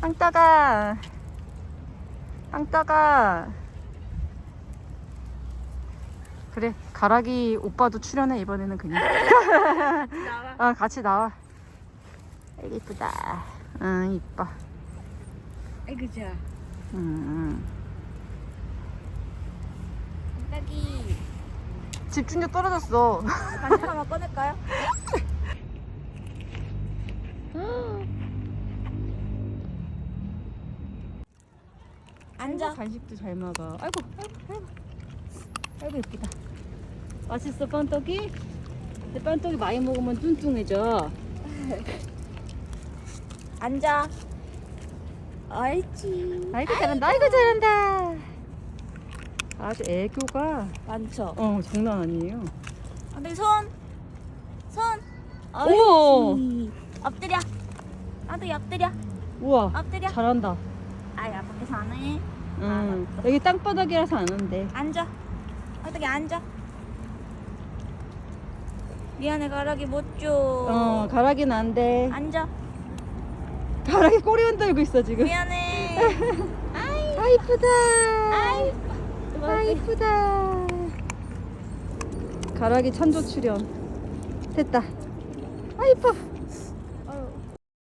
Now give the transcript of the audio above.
빵따가 빵따가 그래 가락이 오빠도 출연해 이번에는 그냥 나와. 아 같이 나와 이쁘다 응 이뻐 아이고 자. 응. 응. 집중력 떨어졌어 간식 하나 꺼낼까요? 앉아. 간식도 잘 먹어 아이고 아이고 아이고 아이고 예쁘다 맛있어 빵떡이? 근데 빵떡이 많이 먹으면 뚱뚱해져 앉아. 옳지. 아이고 잘한다 아이고 잘한다 아주 애교가 많죠. 어 장난 아니에요 근데 손. 손. 우와. 옳지. 엎드려. 나도 엎드려. 우와 엎드려. 잘한다 아야 밖에서 안 해. 응 여기 땅바닥이라서 안 한대 앉아. 어떻게 앉아? 미안해 가락이 못 줘. 어 가락이는 안돼 앉아. 가락이 꼬리 흔들고 있어 지금 미안해. 아 이쁘다 아이. 아 이쁘다 가락이 천조 출연 됐다 아 이뻐